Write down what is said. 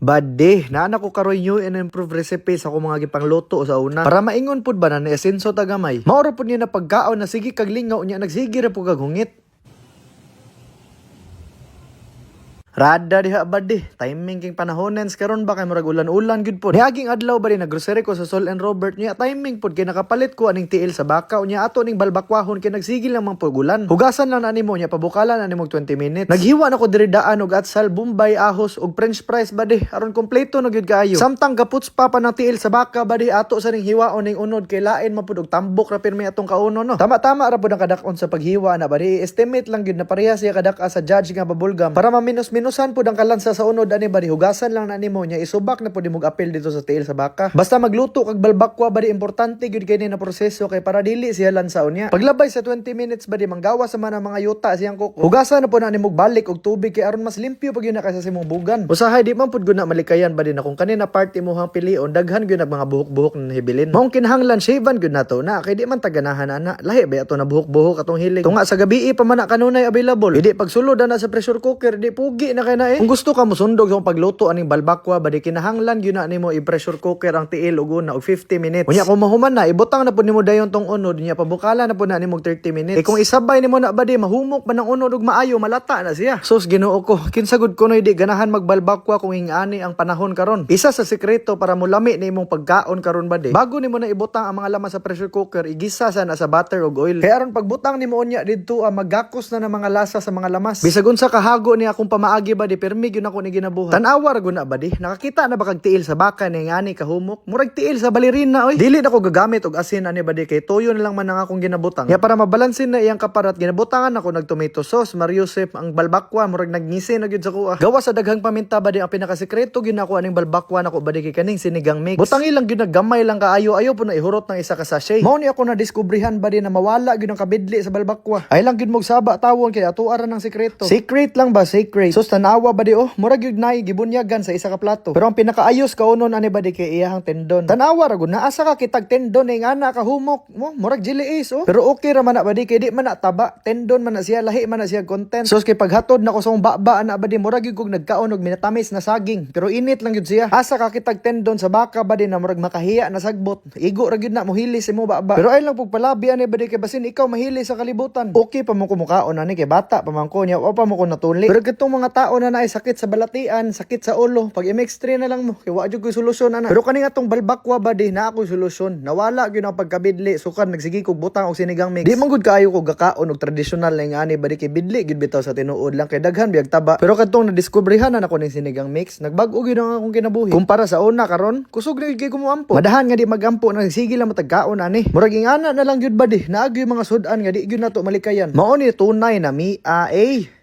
Bade, naana ko karoy new and improved recipe sa akong mga gipangluto sa una. Para maingon pud ba na ni esenso tagamay. Maoro pud niya na pagkaon na sige kag lingaw niya nagsige ra pud hungit. Rada diha bade, timing king panahonens karon ba kay murag ulan-ulan gud pod. Niaging adlaw ba di naggrocery ko sa Sol and Robert niya timing pod kay nakapalit ko aning tiil sa bakaw niya ato ning balbakwahon kay nagsigil lang mang pugulan. Hugasan lang na nimo niya pabukalan na nimo 20 minutes. Naghiwa na ko diri daan og atsal, bombay, ahos ug french fries bade aron kompleto na gyud kaayo. Samtang kaputs pa pa ng tiil sa baka bade ato sa ning hiwaon ning unod kay lain man pud og tambok ra pirmi atong kauno no. Tama-tama ra pud ang kadakon sa paghiwa na bade estimate lang gyud na pareha siya kadaka sa judge nga babulgam para maminos-minusan pud ang kalansa sa unod ani bade hugasan lang na nimo niya isubak na pud imong apil dito sa tiil sa baka. Basta magluto kag balbakwa bade importante gyud kay na proseso kay para dili siya lansaw niya. Paglabay sa 20 minutes bade manggawa sa man mga yuta siyang kuko. Hugasan na pud na nimo balik og tubig kay aron mas limpyo pag yun na sa imong bugan. Usahay di man pud gud na malikayan bade na kung kanina party mo hang pilion daghan gyud nag mga buhok-buhok na hibilin. Maong kinahanglan shaven gyud nato na kay di man taganahan ana. Lahi ba ato na buhok-buhok atong hilig. Tunga sa gabi pa man na kanunay available. Hindi pagsulod na sa pressure cooker di pugi na kay na eh. Kung gusto ka musundog sa pagluto aning balbakwa bade kinahanglan gyud na nimo i-pressure cooker ang tiil og una og 50 minutes. Unya kung mahuman na ibutang na pud nimo dayon tong unod nya pabukala na pud na nimo og 30 minutes. Eh kung isabay nimo na bade mahumok man ang unod ug maayo malata na siya. Sus Ginoo ko kinsagod ko di ganahan magbalbakwa kung ingani ang panahon karon. Isa sa sekreto para mulami ni imong pagkaon karon bade. Bago nimo na ibutang ang mga laman sa pressure cooker igisa sa na sa butter ug oil. Kaya aron pagbutang nimo unya didto ang magakos na ng mga lasa sa mga lamas. Bisag unsa kahago ni akong pamaagi ba di permi gyud ako ni ginabuhat. Tan-awa ra na ba di? Nakakita na ba kag tiil sa baka ni ngani kahumok? Murag tiil sa balirina oy. Dili na ko gagamit og asin ani ba di kay toyo na lang man ang akong ginabutang. Ya para mabalansin na iyang kaparat ginabutangan ako nag tomato sauce, Mariusep, ang balbakwa murag nagngisi na gyud sa kuha. Gawa sa daghang paminta ba di ang pinakasekreto gyud nako aning balbakwa nako ba di kay kaning sinigang mix. Butang ilang gyud naggamay lang kaayo ayo po na ihurot ng isa ka sachet. Mao ni ako na diskubrihan ba di na mawala gyud ang kabidli sa balbakwa. Ay lang gyud mog saba tawon kay ato ara ng sekreto. Secret lang ba secret? Sus tanawa ba di oh, murag gyud nay gibunyagan sa isa ka plato. Pero ang pinakaayos kaunon ani ba di kay iyahang tendon. Tanawa ra gud naasa ka kitag tendon ning ana ka humok mo murag jili is oh. Pero okay ra man na ba di kay di man na taba tendon man na siya lahi man na siya content. Sus kay paghatod nako sa akong baba ana ba di murag gyud kog nagkaon og minatamis na saging. Pero init lang gyud siya. Asa ka kitag tendon sa baka ba di na murag makahiya na sagbot. Igo ra gyud na mohili si mo baba. Pero ay lang pug palabi ani ba di kay basin ikaw mahili sa kalibutan. Okay pa mo ko mukaon ani kay bata pa man ko niya o pa mo ko natuli. Pero kitong mga tao na naay sakit sa balatian, sakit sa ulo, pag MX3 na lang mo, kay wa jud ko'y solusyon ana. Pero kani atong balbakwa ba di na ako'y solusyon. Nawala gyud ang pagkabidli, sukan nagsigi kog butang og sinigang mix. Di man gud kaayo ko gakaon og traditional na nga ani ba di kay bidli bitaw sa tinuod lang kay daghan biyag taba. Pero kadtong nadiskubrihan na nako ning sinigang mix, nagbag-o gyud ang akong kinabuhi. Kumpara sa una karon, kusog na gyud kay kumuampo. Madahan nga di magampo na sige lang matagkaon ani. Murag ingana na lang gyud ba di, naagi mga sudan nga di gyud nato malikayan. Mao ni tunay na mi a eh.